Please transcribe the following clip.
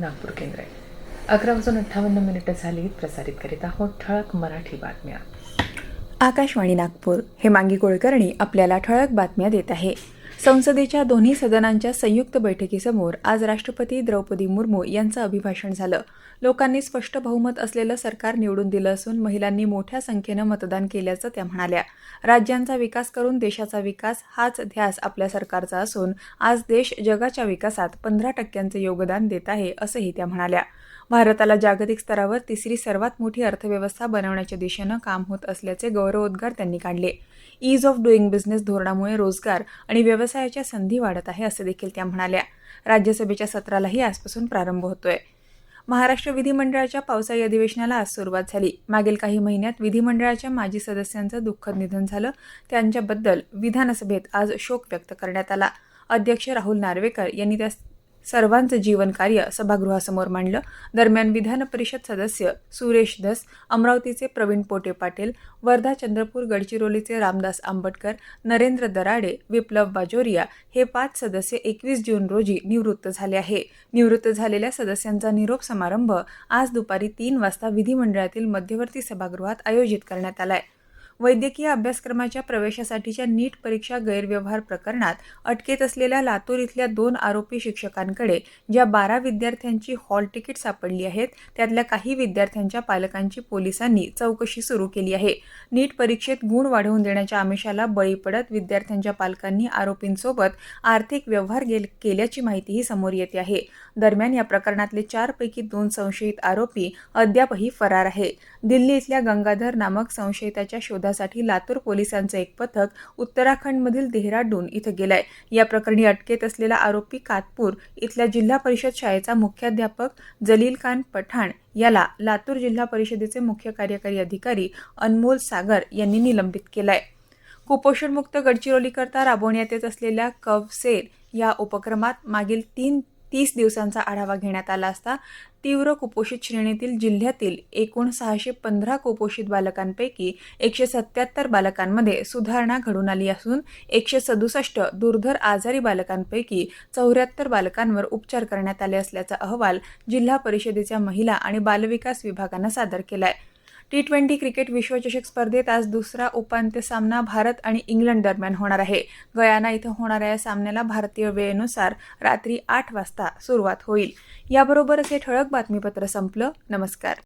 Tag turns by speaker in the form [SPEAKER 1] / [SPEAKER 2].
[SPEAKER 1] नागपूर केंद्र अकरा वाजून अठ्ठावन्न मिनिटं झाली प्रसारित करीत आहोत ठळक मराठी बातम्या
[SPEAKER 2] आकाशवाणी नागपूर हे मांगी कुळकर्णी आपल्याला ठळक बातम्या देत आहे संसदेच्या दोन्ही सदनांच्या संयुक्त बैठकीसमोर आज राष्ट्रपती द्रौपदी मुर्मू यांचं अभिभाषण झालं लोकांनी स्पष्ट बहुमत असलेलं सरकार निवडून दिलं असून महिलांनी मोठ्या संख्येनं मतदान केल्याचं त्या म्हणाल्या राज्यांचा विकास करून देशाचा विकास हाच ध्यास आपल्या सरकारचा असून आज देश जगाच्या विकासात पंधरा टक्क्यांचं योगदान देत आहे असंही त्या म्हणाल्या भारताला जागतिक स्तरावर तिसरी सर्वात मोठी अर्थव्यवस्था बनवण्याच्या दिशेनं काम होत असल्याचे गौरवोद्गार त्यांनी काढले ईज ऑफ डुईंग बिझनेस धोरणामुळे रोजगार आणि व्यवसाय व्यवसायाच्या संधी वाढत आहे असं देखील त्या म्हणाल्या राज्यसभेच्या सत्रालाही आजपासून प्रारंभ होतोय महाराष्ट्र विधिमंडळाच्या पावसाळी अधिवेशनाला आज सुरुवात झाली मागील काही महिन्यात विधिमंडळाच्या माजी सदस्यांचं दुःखद निधन झालं त्यांच्याबद्दल विधानसभेत आज शोक व्यक्त करण्यात आला अध्यक्ष राहुल नार्वेकर यांनी त्या सर्वांचं जीवनकार्य सभागृहासमोर मांडलं दरम्यान विधान परिषद सदस्य सुरेश दस अमरावतीचे प्रवीण पोटे पाटील वर्धा चंद्रपूर गडचिरोलीचे रामदास आंबटकर नरेंद्र दराडे विप्लव बाजोरिया हे पाच सदस्य एकवीस जून रोजी निवृत्त झाले आहे निवृत्त झालेल्या सदस्यांचा निरोप समारंभ आज दुपारी तीन वाजता विधिमंडळातील मध्यवर्ती सभागृहात आयोजित करण्यात आला आहे वैद्यकीय अभ्यासक्रमाच्या प्रवेशासाठीच्या नीट परीक्षा गैरव्यवहार प्रकरणात अटकेत असलेल्या लातूर इथल्या दोन आरोपी शिक्षकांकडे ज्या बारा विद्यार्थ्यांची हॉल तिकीट सापडली आहेत त्यातल्या काही विद्यार्थ्यांच्या पालकांची पोलिसांनी चौकशी सुरू केली आहे नीट परीक्षेत गुण वाढवून देण्याच्या आमिषाला बळी पडत विद्यार्थ्यांच्या पालकांनी आरोपींसोबत आर्थिक व्यवहार केल्याची माहितीही समोर येते आहे दरम्यान या प्रकरणातले चारपैकी दोन संशयित आरोपी अद्यापही फरार आहे दिल्ली इथल्या गंगाधर नामक संशयिताच्या शोध शोधासाठी लातूर पोलिसांचं एक पथक उत्तराखंडमधील देहराडून इथं गेलंय या प्रकरणी अटकेत असलेला आरोपी कातपूर इथल्या जिल्हा परिषद शाळेचा मुख्याध्यापक जलील खान पठाण याला लातूर जिल्हा परिषदेचे मुख्य कार्यकारी अधिकारी अनमोल सागर यांनी निलंबित केलंय कुपोषणमुक्त गडचिरोलीकरता राबवण्यात येत असलेल्या कवसेर या उपक्रमात मागील तीन तीस दिवसांचा आढावा घेण्यात आला असता तीव्र कुपोषित श्रेणीतील जिल्ह्यातील एकूण सहाशे पंधरा कुपोषित बालकांपैकी एकशे सत्याहत्तर बालकांमध्ये सुधारणा घडून आली असून एकशे सदुसष्ट दुर्धर आजारी बालकांपैकी चौऱ्याहत्तर बालकांवर उपचार करण्यात आले असल्याचा अहवाल जिल्हा परिषदेच्या महिला आणि बालविकास विभागानं सादर केला आहे टी ट्वेंटी क्रिकेट विश्वचषक स्पर्धेत आज दुसरा उपांत्य सामना भारत आणि इंग्लंड दरम्यान होणार आहे गयाना इथं होणाऱ्या या सामन्याला भारतीय वेळेनुसार रात्री आठ वाजता सुरुवात होईल याबरोबरच हे ठळक बातमीपत्र संपलं नमस्कार